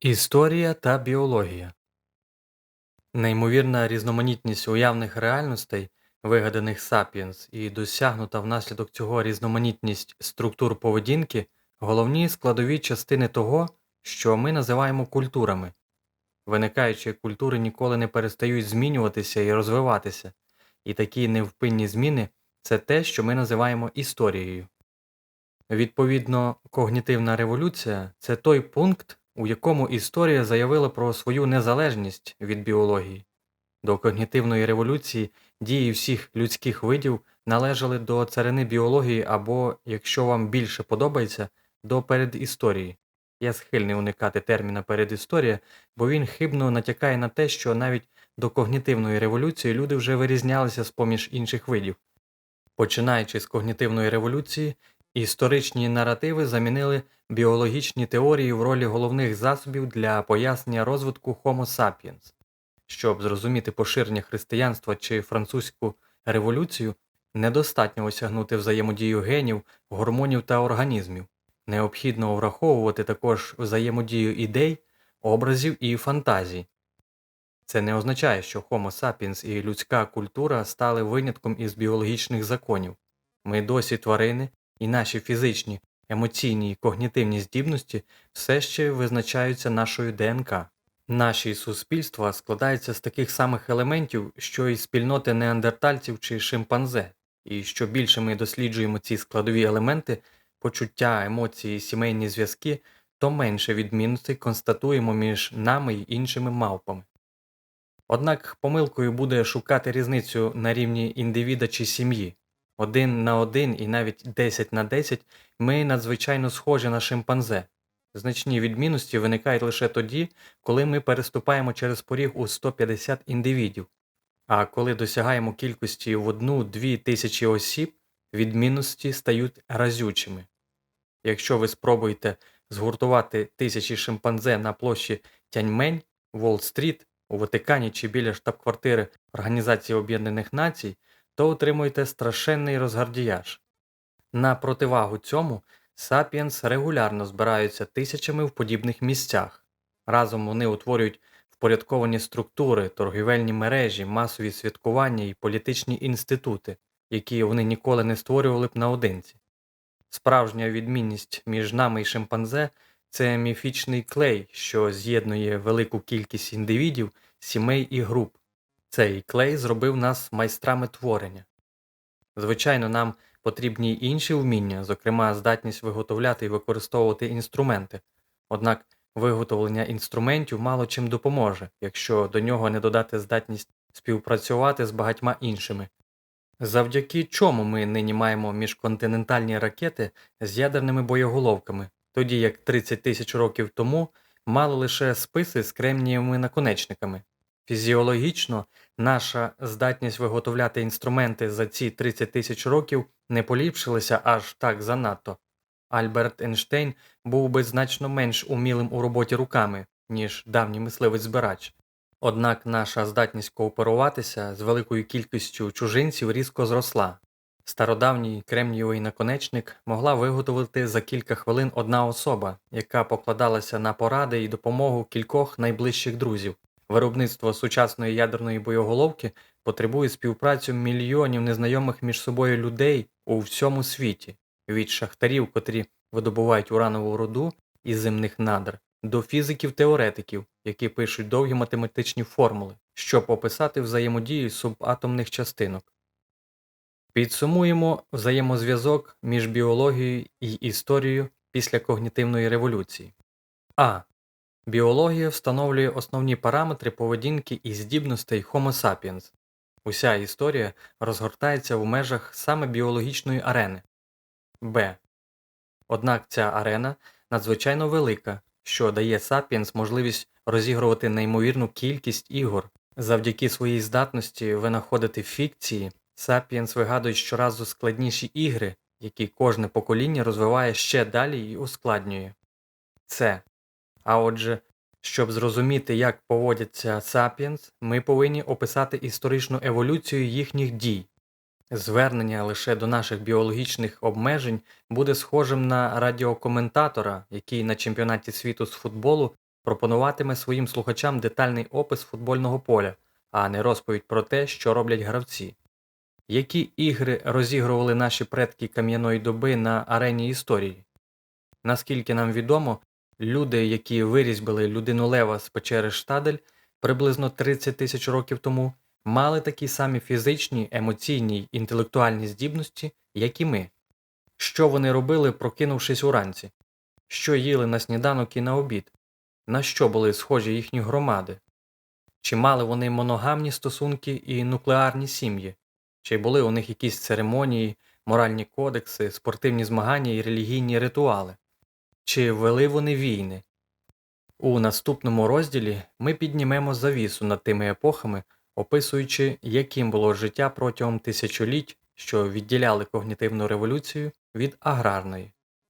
Історія та біологія Неймовірна різноманітність уявних реальностей, вигаданих сапіенс, і досягнута внаслідок цього різноманітність структур поведінки головні складові частини того, що ми називаємо культурами. Виникаючі культури ніколи не перестають змінюватися і розвиватися, і такі невпинні зміни це те, що ми називаємо історією. Відповідно, когнітивна революція це той пункт, у якому історія заявила про свою незалежність від біології. До когнітивної революції дії всіх людських видів належали до царини біології або, якщо вам більше подобається, до передісторії. Я схильний уникати терміна передісторія, бо він хибно натякає на те, що навіть до когнітивної революції люди вже вирізнялися з поміж інших видів. Починаючи з когнітивної революції, історичні наративи замінили біологічні теорії в ролі головних засобів для пояснення розвитку Homo sapiens. Щоб зрозуміти поширення християнства чи французьку революцію, недостатньо осягнути взаємодію генів, гормонів та організмів. Необхідно враховувати також взаємодію ідей, образів і фантазій. Це не означає, що Homo sapiens і людська культура стали винятком із біологічних законів. Ми досі тварини, і наші фізичні, емоційні і когнітивні здібності все ще визначаються нашою ДНК. Наші суспільства складаються з таких самих елементів, що і спільноти неандертальців чи шимпанзе, і що більше ми досліджуємо ці складові елементи, почуття, емоції, сімейні зв'язки, то менше відмінностей констатуємо між нами й іншими мавпами. Однак помилкою буде шукати різницю на рівні індивіда чи сім'ї. Один на один і навіть 10 на 10 ми надзвичайно схожі на шимпанзе. Значні відмінності виникають лише тоді, коли ми переступаємо через поріг у 150 індивідів, а коли досягаємо кількості в одну-дві тисячі осіб, відмінності стають разючими. Якщо ви спробуєте згуртувати тисячі шимпанзе на площі Тяньмень, Уолл-стріт, у Ватикані чи біля штаб-квартири Організації Об'єднаних Націй, то отримуєте страшенний розгардіяж. На противагу цьому сапіенс регулярно збираються тисячами в подібних місцях. Разом вони утворюють впорядковані структури, торгівельні мережі, масові святкування і політичні інститути, які вони ніколи не створювали б наодинці. Справжня відмінність між нами і шимпанзе це міфічний клей, що з'єднує велику кількість індивідів, сімей і груп. Цей клей зробив нас майстрами творення. Звичайно, нам потрібні й інші вміння, зокрема здатність виготовляти і використовувати інструменти, однак виготовлення інструментів мало чим допоможе, якщо до нього не додати здатність співпрацювати з багатьма іншими. Завдяки чому ми нині маємо міжконтинентальні ракети з ядерними боєголовками, тоді як 30 тисяч років тому мали лише списи з кремнієвими наконечниками. Фізіологічно наша здатність виготовляти інструменти за ці 30 тисяч років не поліпшилася аж так занадто. Альберт Ейнштейн був би значно менш умілим у роботі руками, ніж давній мисливець збирач. Однак наша здатність кооперуватися з великою кількістю чужинців різко зросла. Стародавній кремнієвий наконечник могла виготовити за кілька хвилин одна особа, яка покладалася на поради і допомогу кількох найближчих друзів. Виробництво сучасної ядерної боєголовки потребує співпрацю мільйонів незнайомих між собою людей у всьому світі, від шахтарів, котрі видобувають уранову руду із земних надр, до фізиків-теоретиків, які пишуть довгі математичні формули, щоб описати взаємодію субатомних частинок. Підсумуємо взаємозв'язок між біологією і історією після когнітивної революції. А. Біологія встановлює основні параметри поведінки і здібностей Homo sapiens. Уся історія розгортається в межах саме біологічної арени. Б. Однак ця арена надзвичайно велика, що дає Sapiens можливість розігрувати неймовірну кількість ігор. Завдяки своїй здатності винаходити фікції, Sapiens вигадують щоразу складніші ігри, які кожне покоління розвиває ще далі і ускладнює. Це а отже, щоб зрозуміти, як поводяться сапіенс, ми повинні описати історичну еволюцію їхніх дій. Звернення лише до наших біологічних обмежень буде схожим на радіокоментатора, який на чемпіонаті світу з футболу пропонуватиме своїм слухачам детальний опис футбольного поля, а не розповідь про те, що роблять гравці. Які ігри розігрували наші предки кам'яної доби на арені історії? Наскільки нам відомо, люди, які вирізьбили людину лева з печери Штадель приблизно 30 тисяч років тому, мали такі самі фізичні, емоційні й інтелектуальні здібності, як і ми. Що вони робили, прокинувшись уранці? Що їли на сніданок і на обід? На що були схожі їхні громади? Чи мали вони моногамні стосунки і нуклеарні сім'ї? Чи були у них якісь церемонії, моральні кодекси, спортивні змагання і релігійні ритуали? Чи вели вони війни? У наступному розділі ми піднімемо завісу над тими епохами, описуючи, яким було життя протягом тисячоліть, що відділяли когнітивну революцію від аграрної.